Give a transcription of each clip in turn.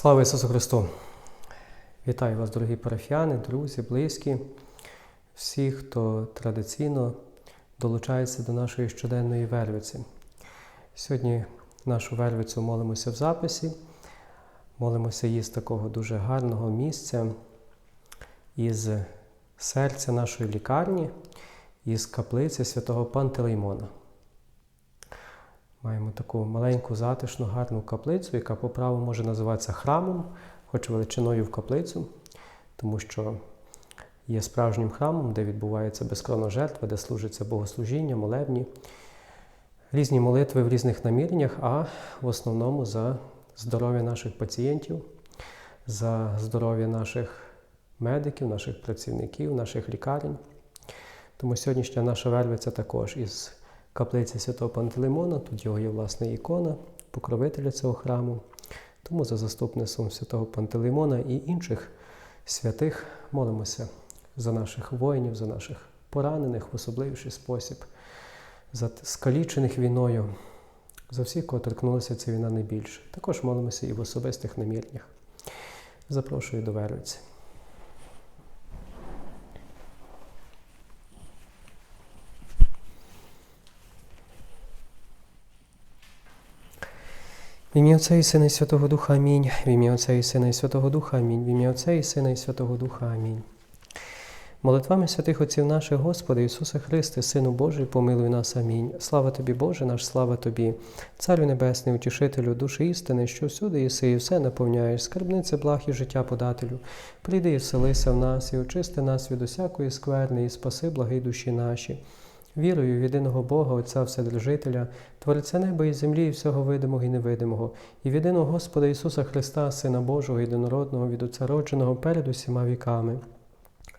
Слава Ісусу Христу! Вітаю вас, дорогі парафіяни, друзі, близькі, всі, хто традиційно долучається до нашої щоденної вервиці. Сьогодні нашу вервицю молимося в записі, молимося із такого дуже гарного місця, із серця нашої лікарні, із каплиці святого Пантелеймона. Маємо таку маленьку, затишну, гарну каплицю, яка по праву може називатися храмом, хоч величиною в каплицю, тому що є справжнім храмом, де відбувається безкровна жертва, де служиться богослужіння, молебні, різні молитви в різних наміреннях, а в основному за здоров'я наших пацієнтів, за здоров'я наших медиків, наших працівників, наших лікарень. Тому сьогоднішня наша вервиця також із каплиці святого Пантелеймона, тут його є власне ікона, покровителя цього храму. Тому за заступництвом святого Пантелеймона і інших святих молимося за наших воїнів, за наших поранених в особливіший спосіб, за скалічених війною, за всіх, кого торкнулася ця війна найбільше. Також молимося і в особистих наміреннях. Запрошую до вервиці. В ім'я Отця і Сина і Святого Духа Амінь. В ім'я Отця і Сина і Святого Духа Амінь. В ім'я Отця і Сина і Святого Духа Амінь. Молитвами святих Отців наших Господа Ісуса Христе, Сину Божий, помилуй нас. Амінь. Слава тобі, Боже наш, слава тобі, Царю Небесний, утішителю, душі істини, що всюди єси і все наповняєш, скарбнице благ і життя подателю. Прийди і вселися в нас, і очисти нас від усякої скверни, і спаси благи душі наші. Вірую в єдиного Бога, Отця Вседержителя, Творця неба і землі, і всього видимого і невидимого, і в єдиного Господа Ісуса Христа, Сина Божого, єдинородного, від Отця родженого перед усіма віками.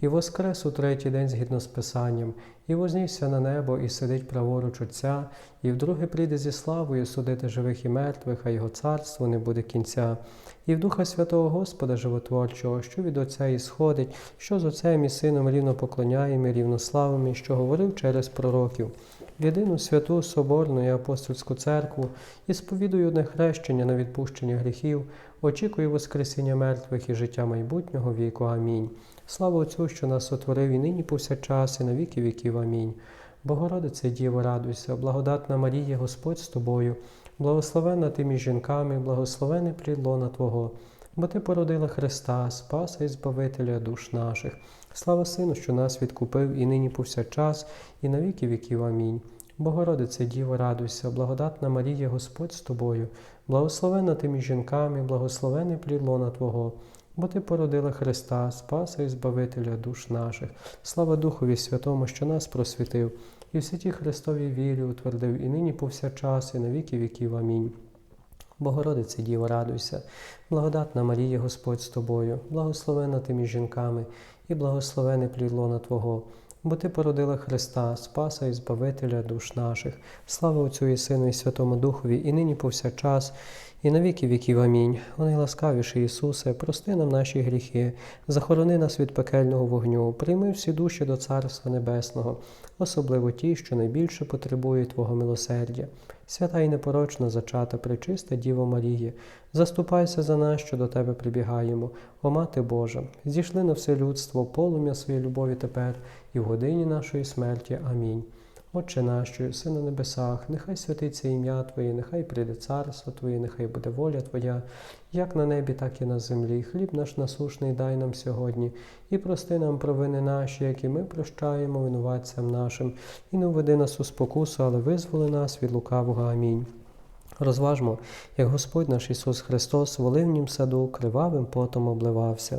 і воскрес у третій день згідно з Писанням, і вознісся на небо, і сидить праворуч Отця, і вдруге прийде зі славою судити живих і мертвих, а його царство не буде кінця. І в Духа Святого Господа Животворчого, що від Отця ісходить, що з Отцем і Сином рівно поклоняємо, і рівно славимо, що говорив через пророків. В єдину святу Соборну і апостольську церкву і сповідую одне хрещення на відпущення гріхів, очікую Воскресіння мертвих і життя майбутнього віку. Амінь. Слава Отцю, що нас сотворив і нині повсякчас, і на віки віків. Амінь. Богородице Діво, радуйся, благодатна Марія, Господь з тобою, благословенна ти між жінками, благословений плід лона Твого, бо Ти породила Христа, Спаса і Збавителя душ наших. Слава Сину, що нас відкупив і нині повсякчас, і на віки віків. Амінь. Богородице Діво, радуйся, благодатна Марія, Господь з тобою, благословенна ти між жінками, благословений плід лона Твого, бо Ти породила Христа, Спаса і Збавителя душ наших. Слава Духові Святому, що нас просвітив, і в святі Христовій вірі утвердив, і нині повсякчас, і на віки віків. Амінь. Богородице Діво, радуйся, благодатна Марія, Господь з тобою, благословена ти між жінками, і благословений плід лона Твого, бо Ти породила Христа, Спаса і Збавителя душ наших. Слава Отцю і Сину, і Святому Духові, і нині повсякчас, і на віки віків. Амінь. О найласкавіший Ісусе, прости нам наші гріхи, захорони нас від пекельного вогню, прийми всі душі до Царства Небесного, особливо ті, що найбільше потребують Твого милосердя. Свята і непорочна зачата, пречиста Діво Марії, заступайся за нас, що до Тебе прибігаємо, о Мати Божа, зійшли на все людство, полум'я своєї любові тепер і в годині нашої смерті. Амінь. Отче наш, що єси на небесах, нехай святиться ім'я Твоє, нехай прийде царство Твоє, нехай буде воля Твоя, як на небі, так і на землі. Хліб наш насушний дай нам сьогодні, і прости нам провини наші, які ми прощаємо винуватцям нашим, і не введи нас у спокусу, але визволи нас від лукавого. Амінь. Розважмо, як Господь наш Ісус Христос в оливнім саду кривавим потом обливався.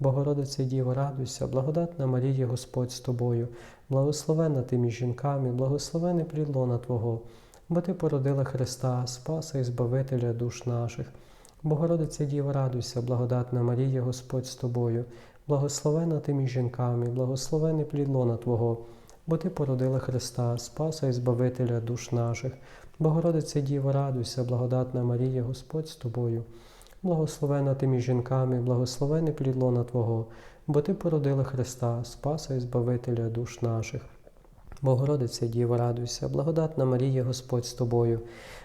Богородице Діво, радуйся, благодатна Марія, Господь з тобою, благословенна ти між жінками, благословений плід лона Твого, бо Ти породила Христа, Спаса і Збавителя душ наших. Богородице Діво, радуйся, благодатна Марія, Господь з тобою, благословенна ти між жінками, благословений плід лона Твого, бо Ти породила Христа, Спаса і Збавителя душ наших. Богородице Діво, радуйся, благодатна Марія, Господь з тобою. Благословена ти між жінками, благословений плід лона Твого, бо Ти породила Христа, Спаса і Збавителя душ наших. Богородице Діво, радуйся, благодатна Марія, Господь з тобою,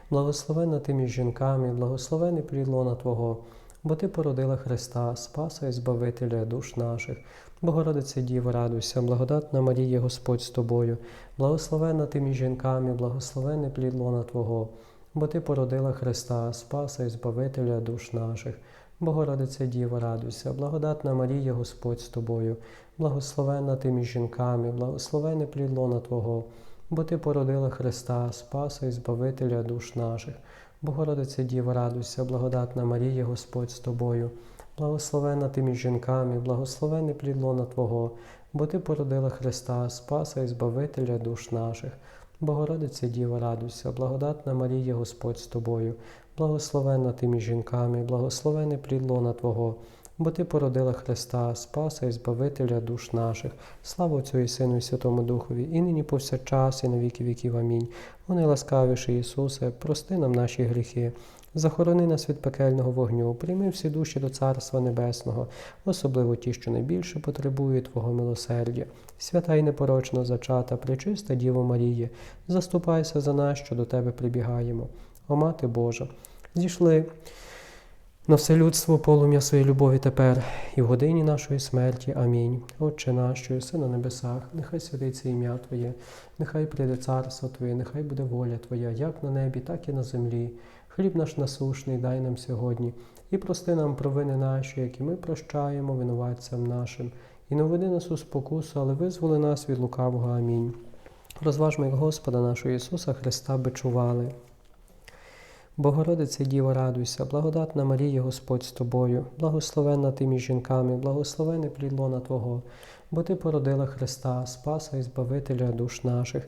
благословена ти між жінками, благословений плід лона Твого, бо Ти породила Христа, Спаса і Збавителя душ наших. Богородице Діво, радуйся, благодатна Марія, Господь з тобою, благословена ти між жінками, благословений плід лона Твого, бо Ти породила Христа, Спаса і Збавителя душ наших. Богородице Діво, радуйся, благодатна Марія, Господь з тобою, благословенна ти між жінками, благословений плід лона Твого, бо Ти породила Христа, Спаса і Збавителя душ наших. Богородице Діво, радуйся, благодатна Марія, Господь з тобою, благословенна ти між жінками, благословений плід лона Твого, бо Ти породила Христа, Спаса і Збавителя душ наших. Богородице Діво, радуйся, благодатна Марія, Господь з тобою, благословенна ти між жінками, благословений плід Твого, бо Ти породила Христа, Спаса і Збавителя душ наших. Слава Отцю і Сину і Святому Духові, і нині повсякчас, і на віки віків. Амінь. О найласкавіший Ісусе, прости нам наші гріхи. Захорони нас від пекельного вогню, прийми всі душі до Царства Небесного, особливо ті, що найбільше потребують Твого милосердя. Свята й непорочно зачата, пречиста Діво Маріє, заступайся за нас, що до Тебе прибігаємо. О Мати Божа, зійшли на все людство полум'я своєї любові тепер, і в годині нашої смерті. Амінь. Отче наш, що на небесах, нехай святиться ім'я Твоє, нехай прийде царство Твоє, нехай буде воля Твоя, як на небі, так і на землі. Хліб наш насушний дай нам сьогодні, і прости нам провини наші, які ми прощаємо винуватцям нашим, і не нас у спокусу, але визволи нас від лукавого. Амінь. Розважмо, як Господа нашого Ісуса Христа бичували. Богородице Діво, радуйся, благодатна Марія, Господь з тобою, благословенна ти між жінками, благословений плід лона Твого, бо Ти породила Христа, Спаса і Збавителя душ наших.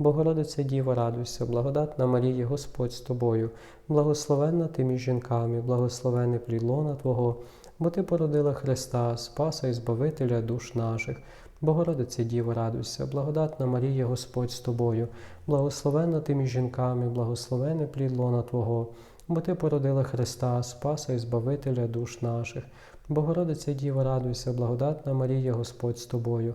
Богородице Діво, радуйся, благодатна Марія, Господь з тобою, благословенна ти між жінками, благословений плід лона Твого, бо Ти породила Христа, Спаса і Збавителя душ наших. Богородице Діво, радуйся, благодатна Марія, Господь з тобою, благословенна ти між жінками, благословений плід лона Твого, бо Ти породила Христа, Спаса і Збавителя душ наших. Богородице Діво, радуйся, благодатна Марія, Господь з тобою,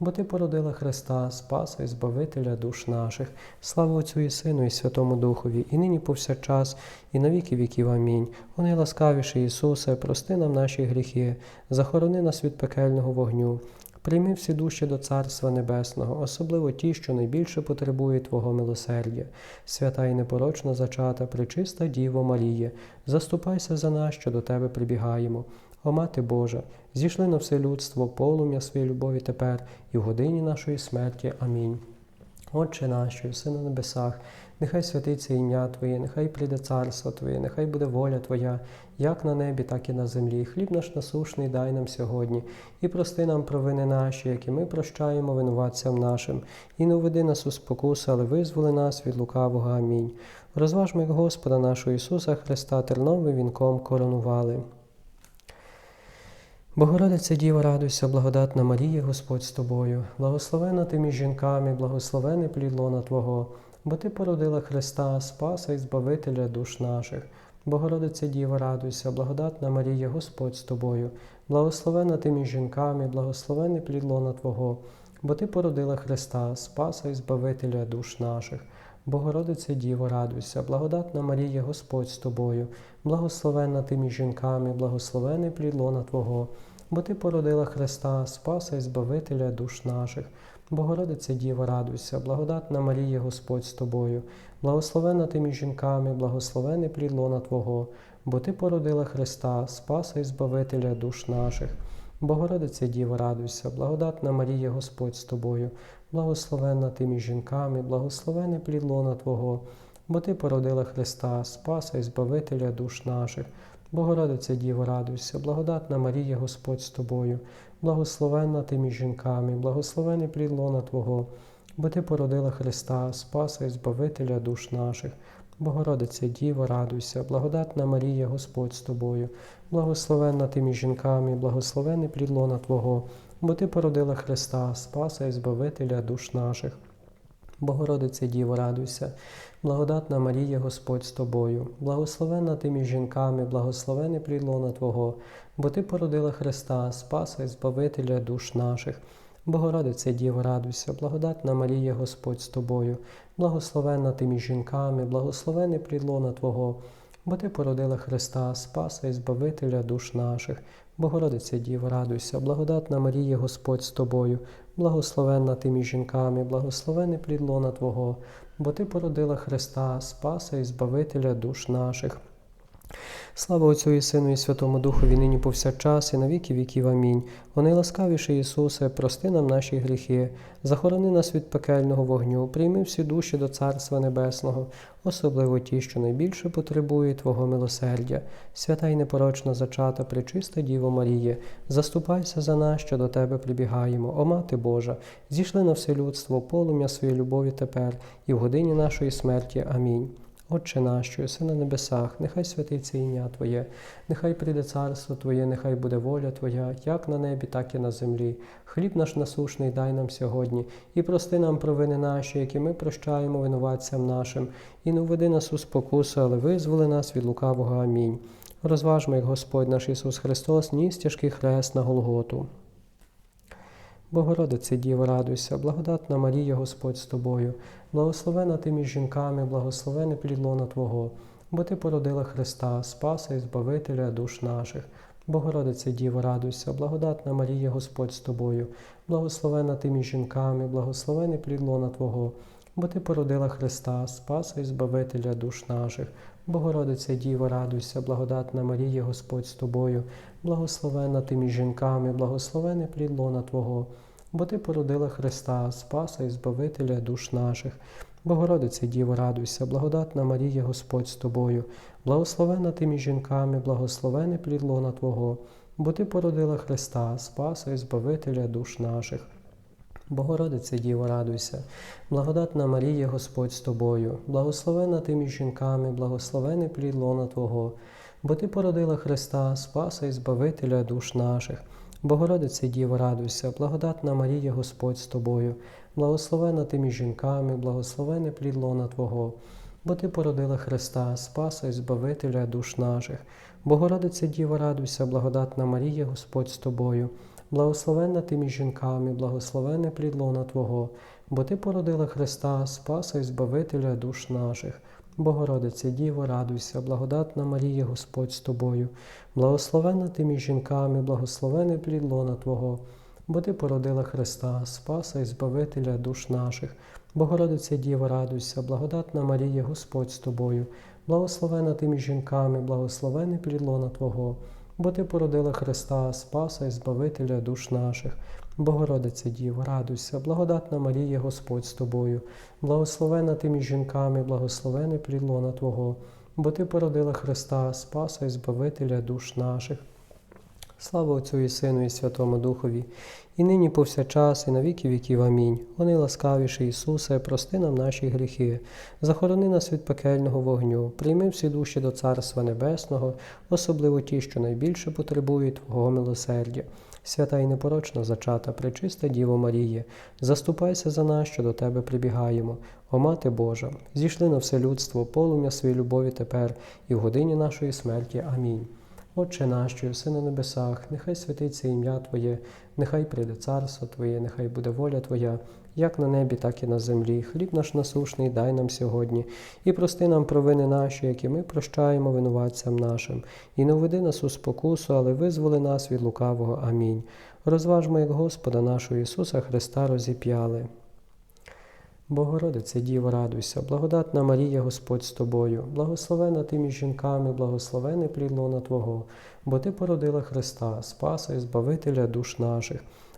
бо Ти породила Христа, Спаса і Збавителя душ наших. Слава Отцю і Сину, і Святому Духові, і нині повсякчас, і на віки віків. Амінь. О найласкавіший Ісусе, прости нам наші гріхи, захорони нас від пекельного вогню. Прийми всі душі до Царства Небесного, особливо ті, що найбільше потребують Твого милосердя. Свята і непорочна зачата, пречиста Діво Маріє, заступайся за нас, що до Тебе прибігаємо. О Мати Божа, зійшли на все людство, полум'я своєї любові тепер і в годині нашої смерті. Амінь. Отче наш, що на небесах, нехай святиться ім'я Твоє, нехай прийде царство Твоє, нехай буде воля Твоя, як на небі, так і на землі. Хліб наш насушний дай нам сьогодні, і прости нам провини наші, які ми прощаємо винуватцям нашим, і не введи нас у спокусу, але визволи нас від лукавого. Амінь. Розважмо, як Господа нашого Ісуса Христа терновим вінком коронували. Богородиця Діва, радуйся, благодатна Марія, Господь з тобою, благословена ти між жінками, благословене плід лона Твого, бо Ти породила Христа, Спаса і Збавителя душ наших. Богородиця Діва, радуйся, благодатна Марія, Господь з тобою, благословена ти між жінками, благословене плід лона Твого, бо Ти породила Христа, Спаса і Збавителя душ наших. Богородице Діво, радуйся, благодатна Марія, Господь з тобою, благословенна ти між жінками, благословений плід лона Твого, бо Ти породила Христа, Спаса і Збавителя душ наших. Богородице Діво, радуйся, благодатна Марія, Господь з тобою, благословенна ти між жінками, благословений плід лона Твого, бо Ти породила Христа, Спаса і Збавителя душ наших. Богородице Діво, радуйся, благодатна Марія, Господь з тобою, благословенна ти між жінками, благословений плід Твого, бо Ти породила Христа, Спаса і Збавителя душ наших. Богородице Діво, радуйся, благодатна Марія, Господь з тобою, благословенна ти між жінками, благословений плід лона Твого, бо Ти породила Христа, Спаса і Збавителя душ наших. Богородице Діво, радуйся, благодатна Марія, Господь з тобою, благословенна ти між жінками, благословений плід Твого, бо Ти породила Христа, Спаса і Збавителя душ наших. Богородице Діво, радуйся, благодатна Марія, Господь з тобою, благословенна ти між жінками, благословений плід лона Твого, бо Ти породила Христа, Спаса і Збавителя душ наших. Богородице Діво, радуйся, благодатна Марія, Господь з тобою, благословенна ти між жінками, благословений плід лона Твого, бо Ти породила Христа, Спаса і Збавителя душ наших. Богородице Діво, радуйся, благодатна Марія, Господь з тобою, благословенна ти між жінками, благословений плідлона Твого, бо Ти породила Христа, Спаса і Збавителя душ наших. Слава Отцю і Сину, і Святому Духові, нині повсякчас, і на віки віків. Амінь. О найласкавіший Ісусе, прости нам наші гріхи, захорони нас від пекельного вогню, прийми всі душі до Царства Небесного, особливо ті, що найбільше потребують Твого милосердя. Свята й непорочна зачата, пречиста Діво Маріє, заступайся за нас, що до Тебе прибігаємо. О Мати Божа, зійшли на все людство, полум'я своєї любові тепер, і в годині нашої смерті. Амінь. Отче наш, що єси на небесах, нехай святиться ім'я Твоє, нехай прийде царство Твоє, нехай буде воля Твоя, як на небі, так і на землі. Хліб наш насушний дай нам сьогодні, і прости нам провини наші, які ми прощаємо винуватцям нашим, і не введи нас у спокусу, але визволи нас від лукавого. Амінь. Розважмо, як Господь наш Ісус Христос, ніс тяжкий хрест на Голготу. Богородице Діво, радуйся, благодатна Марія, Господь з тобою, благословена ти між жінками, благословене плід лона Твого, бо Ти породила Христа, Спаса і Збавителя душ наших. Богородице Діво, радуйся, благодатна Марія, Господь з тобою, благословена ти між жінками, благословене плід лона Твого, бо Ти породила Христа, Спаса і Збавителя душ наших. Богородице Діво, радуйся, благодатна Марія, Господь з тобою, благословена ти між жінками, благословене плід лона Твого, бо Ти породила Христа, Спаса і Збавителя душ наших. Богородице Діво, радуйся, благодатна Марія, Господь з тобою, благословена ти між жінками, благословене плід лона Твого, бо Ти породила Христа, Спаса і Збавителя душ наших. Богородице Діво, радуйся, благодатна Марія, Господь з тобою, благословена ти між жінками, благословений плід лона Твого, бо Ти породила Христа, Спаса і Збавителя душ наших. Богородице Діво, радуйся, благодатна Марія, Господь з тобою, благословена ти між жінками, благословений плід лона Твого, бо Ти породила Христа, Спаса і Збавителя душ наших. Богородице Діво, радуйся, благодатна Марія, Господь з тобою, благословенна ти між жінками, благословене плід лона Твого, бо Ти породила Христа, Спаса і Збавителя душ наших. Богородице Діво, радуйся, благодатна Марія, Господь з тобою, благословенна ти між жінками, благословене плід Твого, бо Ти породила Христа, Спаса і Збавителя душ наших. Богородице Діво, радуйся, благодатна Марія, Господь з тобою, благословена ти між жінками, благословене плід Твого, бо Ти породила Христа, Спаса і Збавителя душ наших. Богородице Діво, радуйся, благодатна Марія, Господь з тобою, благословена ти між жінками, благословений плід лона Твого, бо Ти породила Христа, Спаса і Збавителя душ наших. Слава Отцю і Сину, і Святому Духові, і нині повсякчас, і на віки віків. Амінь. Вони ласкавіші Ісусе, прости нам наші гріхи, захорони нас від пекельного вогню, прийми всі душі до Царства Небесного, особливо ті, що найбільше потребують Твого милосердя. Свята і непорочна зачата, пречиста Діво Маріє, заступайся за нас, що до Тебе прибігаємо. О Мати Божа, зійшли на все людство, полум'я своєї любові тепер, і в годині нашої смерті. Амінь. Отче наш, що єси небесах, нехай святиться ім'я Твоє, нехай прийде царство Твоє, нехай буде воля Твоя, як на небі, так і на землі. Хліб наш насушний дай нам сьогодні, і прости нам провини наші, які ми прощаємо винуватцям нашим, і не введи нас у спокусу, але визволи нас від лукавого. Амінь. Розважмо, як Господа нашого Ісуса Христа розіп'яли. Богородице, Діво, радуйся, благодатна Марія, Господь з тобою, благословена ти між жінками, благословений плід лона Твого, бо Ти породила Христа, Спаса і Збавителя душ наших.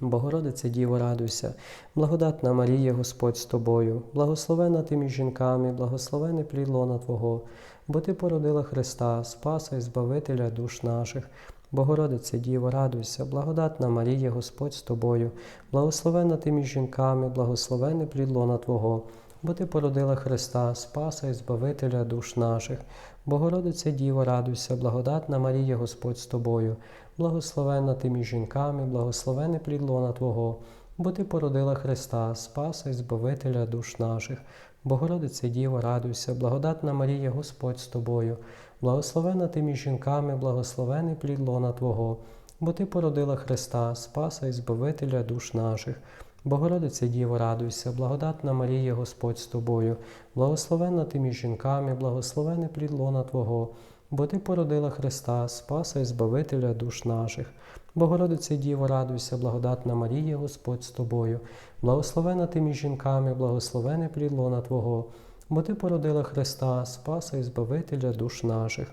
Богородице Діво, радуйся, благодатна Марія, Господь з тобою, благословена ти між жінками, благословений плід лона Твого, бо Ти породила Христа, Спаса і Збавителя душ наших. Богородице Діво, радуйся, благодатна Марія, Господь з тобою, благословена ти між жінками, благословений плід лона Твого, бо Ти породила Христа, Спаса і Збавителя душ наших. Богородице Діво, радуйся, благодатна Марія, Господь з тобою, благословенна ти між жінками, благословений плід лона Твого, бо Ти породила Христа, Спаса і Збавителя душ наших. Богородице Діво, радуйся, благодатна Марія, Господь з тобою, благословена ти між жінками, благословений плід лона Твого, бо Ти породила Христа, Спаса і Збавителя душ наших. Богородице Діво, радуйся, благодатна Марія, Господь з тобою, благословенна ти між жінками, благословений плід лона Твого, бо Ти породила Христа, Спаса і Збавителя душ наших. Богородице Діво, радуйся, благодатна Марія, Господь з тобою, благословена ти між жінками, благословений плід лона Твого, бо Ти породила Христа, Спаса і Збавителя душ наших.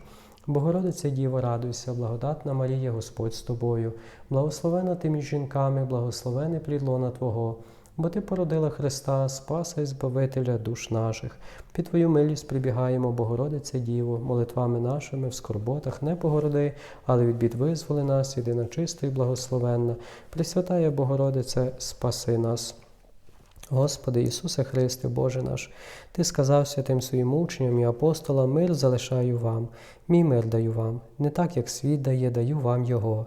Богородице Діво, радуйся, благодатна Марія, Господь з тобою, благословена ти між жінками, благословений плід лона Твого, бо Ти породила Христа, Спаса і Збавителя душ наших. Під Твою милість прибігаємо, Богородице Діво, молитвами нашими в скорботах не погороди, але від бід визволи нас, єдина чиста і благословенна. Пресвятая Богородице, спаси нас. Господи Ісусе Христе, Боже наш, Ти сказав святим своїм учням і апостолам, мир залишаю вам, мій мир даю вам, не так, як світ дає, даю вам Його.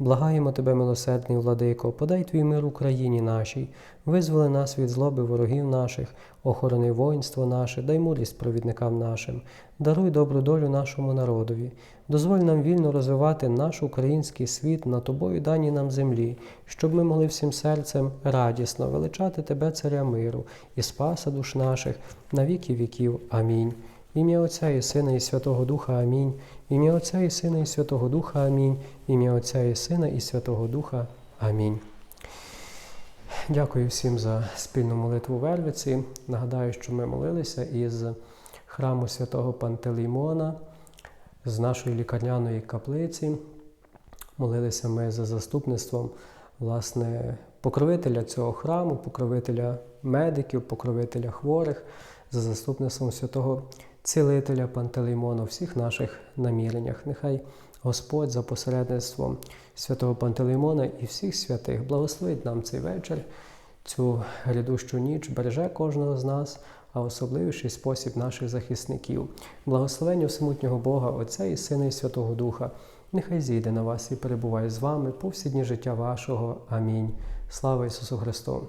Благаємо Тебе, милосердний владико, подай Твій мир Україні нашій, визволи нас від злоби ворогів наших, охорони воїнство наше, дай мудрість провідникам нашим, даруй добру долю нашому народові, дозволь нам вільно розвивати наш український світ на Тобою даній нам землі, щоб ми могли всім серцем радісно величати Тебе, Царя миру, і спаса душ наших на віки віків. Амінь. Ім'я Отця і Сина, і Святого Духа Амінь. Ім'я Отця і Сина, і Святого Духа Амінь. Ім'я Отця і Сина, і Святого Духа. Амінь. Дякую всім за спільну молитву Вервиці. Нагадаю, що ми молилися із храму святого Пантелеймона, з нашої лікарняної каплиці. Молилися ми за заступництвом власне, покровителя цього храму, покровителя медиків, покровителя хворих, за заступництвом святого цілителя Пантелеймона у всіх наших наміреннях. Нехай Господь за посередництвом святого Пантелеймона і всіх святих благословить нам цей вечір, цю грядущу ніч, береже кожного з нас, а особливіший спосіб наших захисників. Благословення всемутнього Бога, Отця і Сина, і Святого Духа. Нехай зійде на вас і перебуває з вами по всі дні життя вашого. Амінь. Слава Ісусу Христу!